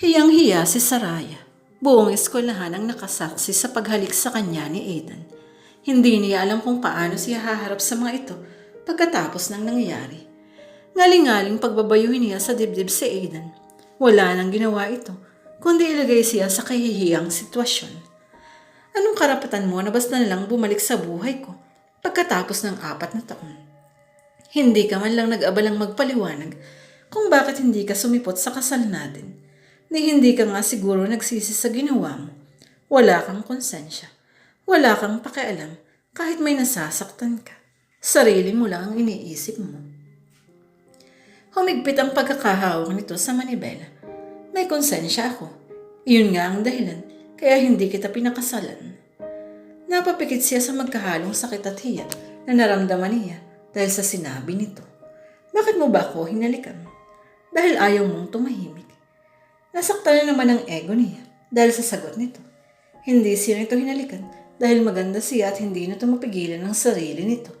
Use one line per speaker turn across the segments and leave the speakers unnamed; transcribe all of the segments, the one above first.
Hiyang-hiya si Saraya. Buong eskwelahan ang nakasaksi sa paghalik sa kanya ni Aidan. Hindi niya alam kung paano siya haharap sa mga ito pagkatapos ng nangyari. Ngaling-ngaling pagbabayuhin niya sa dibdib si Aidan. Wala nang ginawa ito, kundi ilagay siya sa kahihiyang sitwasyon. Anong karapatan mo na basta na lang bumalik sa buhay ko pagkatapos ng apat na taon? Hindi ka man lang nag-abalang magpaliwanag kung bakit hindi ka sumipot sa kasal natin. Ni hindi ka nga siguro nagsisi sa ginawa mo. Wala kang konsensya. Wala kang pakialam kahit may nasasaktan ka. Sarili mo lang ang iniisip mo. Humigpit ang pagkakahawak nito sa manibela. May konsensya ako. Iyon nga ang dahilan kaya hindi kita pinakasalan. Napapikit siya sa magkahalong sakit at hiya na naramdaman niya dahil sa sinabi nito. Bakit mo ba ako hinalikan? Dahil ayaw mong tumahimik. Nasaktan na naman ang ego niya dahil sa sagot nito. Hindi siya nito hinalikan dahil maganda siya at hindi nito mapigilan ang sarili nito.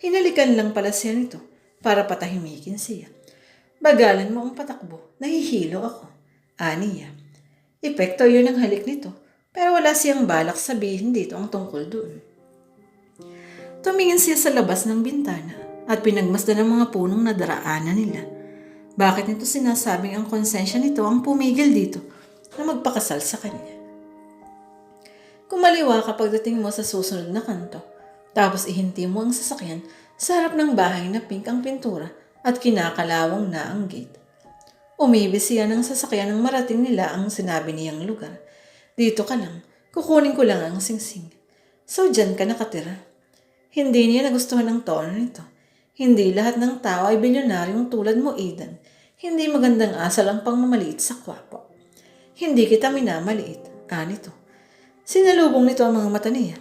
Hinalikan lang pala siya nito para patahimikin siya. Bagalan mo ang patakbo, nahihilo ako. Aniya. Epekto yun ang halik nito, pero wala siyang balak sabihin dito ang tungkol doon. Tumingin siya sa labas ng bintana at pinagmasdan ng mga punong nadaraanan nila. Bakit nito sinasabing ang konsensya nito ang pumigil dito na magpakasal sa kanya? Kumaliwa ka pagdating mo sa susunod na kanto, tapos ihinti mo ang sasakyan sa harap ng bahay na pink ang pintura at kinakalawang na ang gate. Umibis siya ng sasakyan nang marating nila ang sinabi niyang lugar. Dito ka lang, kukunin ko lang ang singsing. So dyan ka nakatira. Hindi niya nagustuhan ang tono nito. Hindi lahat ng tao ay bilyonaryong tulad mo, Eden. Hindi magandang asal ang pangmamaliit sa kwapo. Hindi kita minamaliit. Anito. Sinalubong nito ang mga mata niya.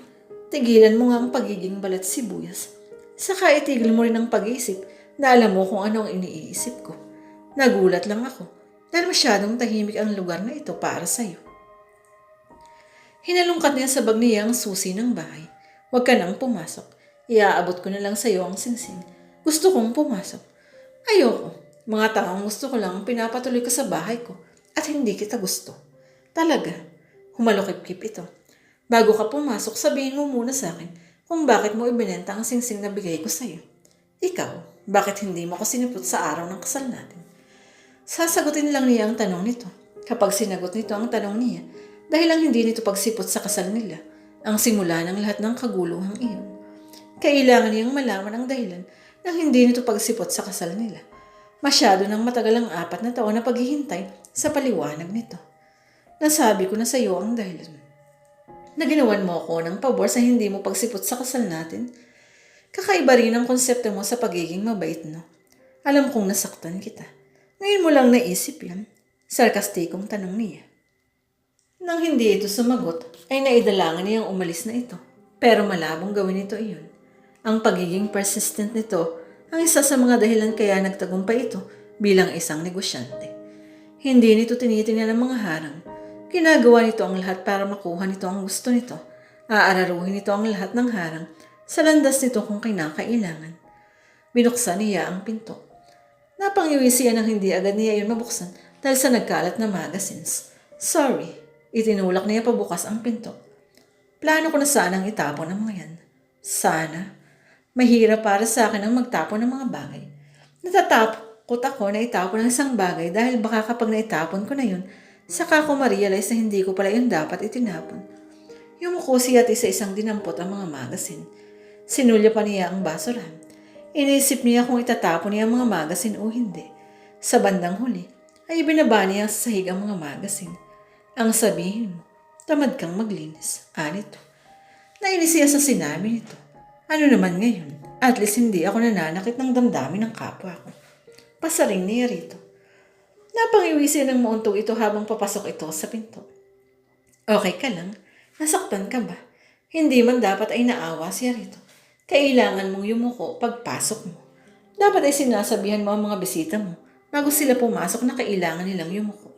Tigilan mo nga ang pagiging balat sibuyas. Saka itigil mo rin ang pag-iisip na alam mo kung ano ang iniisip ko. Nagulat lang ako dahil masyadong tahimik ang lugar na ito para sa'yo. Hinalungkat niya sa bag niya ang susi ng bahay. Huwag ka nang pumasok. Iaabot ko na lang sa'yo ang singsing. Gusto kong pumasok. Ayoko. Mga taong gusto ko lang pinapatuloy ko sa bahay ko at hindi kita gusto. Talaga. Humalukip-kip ito. Bago ka pumasok, sabihin mo muna sa akin kung bakit mo ibinenta ang singsing na bigay ko sa'yo. Ikaw, bakit hindi mo ko sinipot sa araw ng kasal natin? Sasagutin lang niya ang tanong nito. Kapag sinagot nito ang tanong niya, dahil lang hindi nito pagsipot sa kasal nila, ang simula ng lahat ng kaguluhang iyon. Kailangan niyang malaman ang dahilan ng hindi nito pagsipot sa kasal nila. Masyado nang matagal ang apat na taon na paghihintay sa paliwanag nito. Nasabi ko na sa iyo ang dahilan. Na ginawan mo ako ng pabor sa hindi mo pagsipot sa kasal natin. Kakaiba rin ang konsepto mo sa pagiging mabait, no? Alam kong nasaktan kita. Ngayon mo lang naisip yan. Sarkastikong tanong niya. Nang hindi ito sumagot, ay naidalangan niyang umalis na ito. Pero malabong gawin ito iyon. Ang pagiging persistent nito ang isa sa mga dahilan kaya nagtagumpay ito bilang isang negosyante. Hindi nito tinitingnan ang mga harang. Ginagawa nito ang lahat para makuha nito ang gusto nito. Aararuhin nito ang lahat ng harang sa landas nito kung kinakailangan. Binuksan niya ang pinto. Napangiwi siya nang hindi agad niya yun mabuksan dahil sa nagkalat na magazines. Sorry, itinulak niya pabukas ang pinto. Plano ko na sanang itapon ang mga yan. Sana. Mahirap para sa akin ang magtapon ng mga bagay. Natatakot ako na itapon ang isang bagay dahil baka kapag naitapon ko na yun, saka ko ma-realize na hindi ko pala yun dapat itinapon. Yumuko siya at isa-isang dinampot ang mga magazine. Sinulya pa niya ang basurahan. Inisip niya kung itatapon niya ang mga magazine o hindi. Sa bandang huli, ay ibinaba niya sa sahig ang mga magazine. Ang sabihin mo, tamad kang maglinis. Anito. Nainis siya sa sinabi nito. Ano naman ngayon? At least hindi ako nananakit ng damdamin ng kapwa ko. Pasaring niya rito. Napangiwi siya ng muuntog ito habang papasok ito sa pinto. Okay ka lang? Nasaktan ka ba? Hindi man dapat ay naawa siya rito. Kailangan mong yumuko pagpasok mo. Dapat ay sinasabihan mo ang mga bisita mo bago sila pumasok na kailangan nilang yumuko.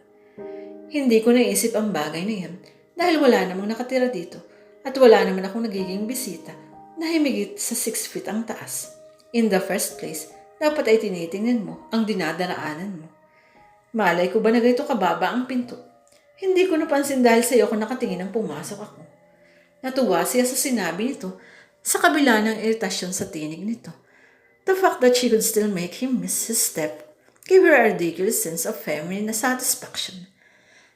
Hindi ko naisip ang bagay na yan dahil wala namang nakatira dito at wala naman akong nagiging bisita na himigit sa 6 feet ang taas. In the first place, dapat ay tinitingnan mo ang dinadaraanan mo. Malay ko ba na ganito kababa ang pinto? Hindi ko napansin dahil sa iyo ako nakatingin nang pumasok ako. Natuwa siya sa sinabi nito sa kabila ng iritasyon sa tinig nito. The fact that she could still make him miss his step gave her a ridiculous sense of feminine satisfaction.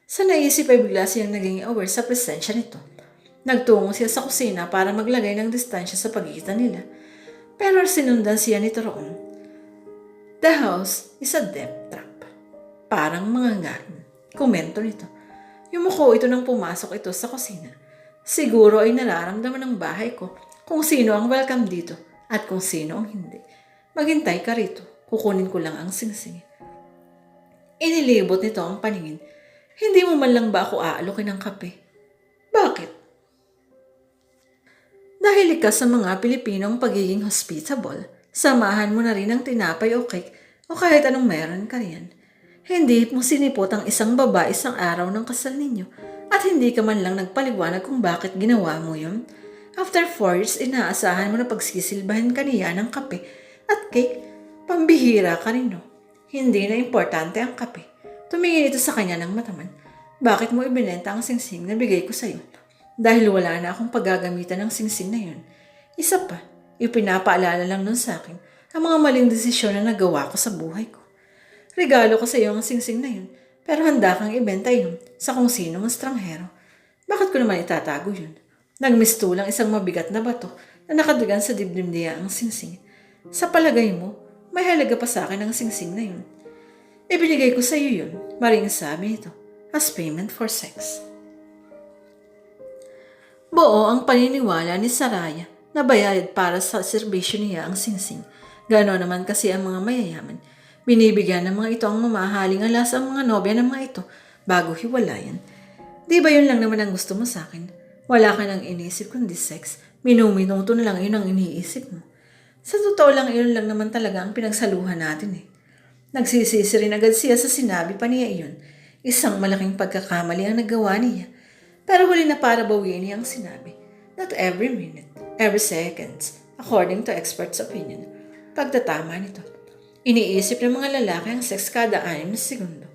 Sa naisip ay bigla siyang naging aware sa presensya nito. Nagtungo siya sa kusina para maglagay ng distansya sa pagitan nila. Pero sinundan siya nito roon. The house is a death trap. Parang mga ngain. Komento nito. Yumuko ito nang pumasok ito sa kusina. Siguro ay nararamdaman ng bahay ko kung sino ang welcome dito at kung sino ang hindi. Maghintay ka rito. Kukunin ko lang ang singsing. Inilibot nito ang paningin. Hindi mo man lang ba ako aalokin ng kape? Dahil ka sa mga Pilipinong pagiging hospitable, samahan mo na rin ang tinapay o cake o kahit anong meron ka riyan. Hindi mo sinipot ang isang babae isang araw ng kasal ninyo at hindi ka man lang nagpaliwanag kung bakit ginawa mo yun. After four years, inaasahan mo na pagsisilbahan ka niya ng kape at cake. Pambihira ka rin, no? Hindi na importante ang kape. Tumingin ito sa kanya ng mataman. Bakit mo ibinenta ang singsing na bigay ko sa'yo? Dahil wala na akong paggagamitan ng singsing na yun. Isa pa, ipinapaalala lang nun sa akin ang mga maling desisyon na nagawa ko sa buhay ko. Regalo ko sa iyo ang singsing na yun, pero handa kang ibenta yun sa kung sinong estranghero. Bakit ko naman itatago yun? Nagmistulang isang mabigat na bato na nakadagan sa dibdib niya ang singsing. Sa palagay mo, may halaga pa sa akin ang singsing na yun. Ibinigay ko sa iyo yun, maring sabi nito, as payment for sex. Buo ang paniniwala ni Saraya na bayad para sa serbisyo niya ang singsing. Gano'n naman kasi ang mga mayayaman. Binibigyan ng mga ito ang mamahaling alas ang mga nobya ng mga ito bago hiwalayan. Di ba yun lang naman ang gusto mo sa akin? Wala ka nang inisip kundi sex. Minuminuto na lang yun ang iniisip mo. Sa totoo lang, yun lang naman talaga ang pinagsaluhan natin eh. Nagsisisi rin agad siya sa sinabi pa niya iyon. Isang malaking pagkakamali ang nagawa niya. Pero huli na para bawiin niya ang sinabi. Not every minute, every seconds, according to experts' opinion. Pagtatama nito. Iniisip ng mga lalaki ang sex kada anim na segundo.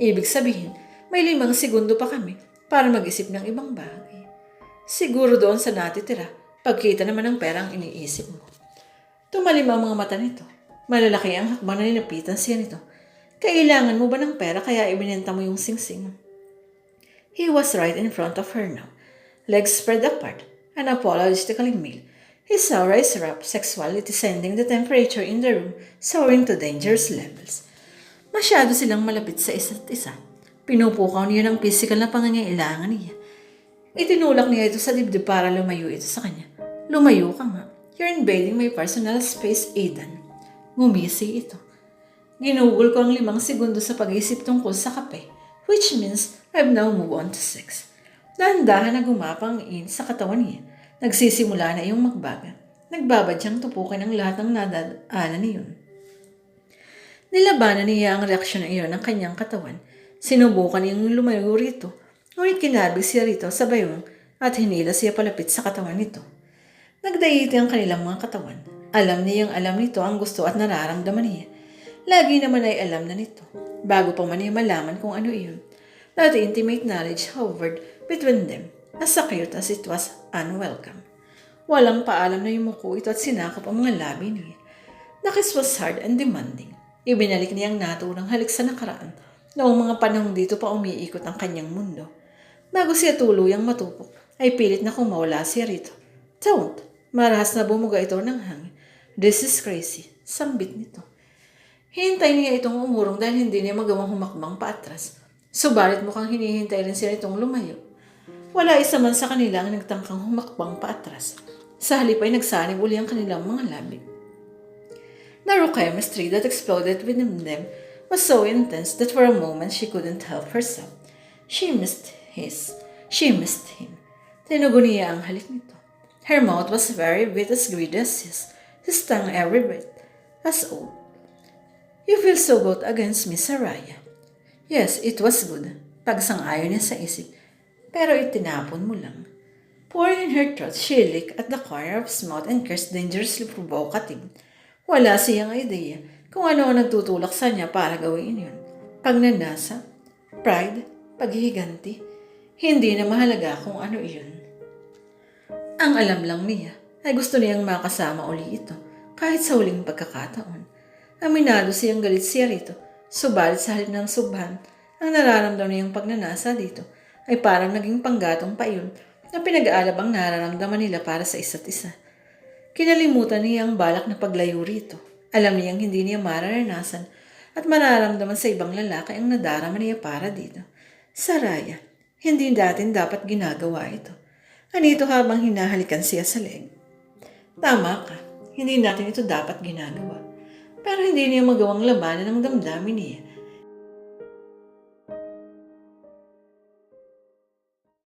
Ibig sabihin, may limang segundo pa kami para mag-isip ng ibang bagay. Siguro doon sa natitira, pagkita naman ng pera ang iniisip mo. Tumalim ang mga mata nito. Malalaki ang hakbang na nilapitan siya nito. Kailangan mo ba ng pera kaya ibinenta mo yung singsing? He was right in front of her now. Legs spread apart, and apologetically male. His aura is rough sexuality sending the temperature in the room soaring to dangerous levels. Masyado silang malapit sa isa't isa. Pinupukaw niya ng physical na pangangailangan niya. Itinulak niya ito sa dibdib para lumayo ito sa kanya. Lumayo ka nga. You're invading my personal space, Aidan. Ngumisi ito. Ginugol ko ang limang segundo sa pag-isip tungkol sa kape, which means I've now moved on to sex. Dahan-dahan na gumapang in sa katawan niya. Nagsisimula na iyong magbaga. Nagbabadyang tupukin ang lahat ng nadaanan niyon. Nilabanan niya ang reaksyon ng iyon ng kanyang katawan. Sinubukan niyang lumayo rito, ngunit kinabig siya rito sa bayong at hinila siya palapit sa katawan nito. Nagdaiti ang kanilang mga katawan. Alam niyang alam nito ang gusto at nararamdaman niya. Lagi naman ay alam na nito, bago pa man niya malaman kung ano iyon. That intimate knowledge hovered between them, as cute as it was unwelcome. Walang paalam na yumuko ito at sinakop ang mga labi niya. The was hard and demanding. Ibinalik niya ang naturang halik sa nakaraan noong mga panahong dito pa umiikot ang kanyang mundo. Bago siya tuluyang matupok, ay pilit na kumawala siya rito. Don't! Marahas na bumuga ito ng hangin. This is crazy. Sambit nito. Hintay niya itong umurong dahil hindi niya magawang humakbang paatras. Subalit mukhang hinihintay rin siya itong lumayo. Wala isa man sa kanila ang nagtangkang humakbang paatras. Sa halip ay nagsanib uli ang kanilang mga labi. Raw chemistry that exploded within them was so intense that for a moment she couldn't help herself. She missed his. She missed him. Tinugo niya ang halik nito. Her mouth was very wet as greedy as his. His tongue every breath. As old. You feel so good against Miss Saraya. Yes, it was good. Pagsang-ayon niya sa isip. Pero itinapon mo lang. Pouring in her throat, she licked at the corner of his mouth and cursed dangerously provocative. Wala siyang idea kung ano ang nagtutulak sa niya para gawin yun. pagnanasa, pride, paghihiganti. Hindi na mahalaga kung ano iyon. Ang alam lang niya ay gusto niyang makasama uli ito kahit sa huling pagkakataon. Aminado siyang galit siya rito, subalit sa halip ng subhan, ang nararamdaman niyang pagnanasa dito ay parang naging panggatong pa iyon na pinag-aalabang nararamdaman nila para sa isa't isa. Kinalimutan niya ang balak na paglayo rito. Alam niyang hindi niya mararanasan at mararamdaman sa ibang lalaki ang nadarama niya para dito. Saraya, hindi natin dapat ginagawa ito. Anito habang hinahalikan siya sa leeg. Tama ka, hindi natin ito dapat ginagawa. Pero hindi niya magawang labanan ang damdamin niya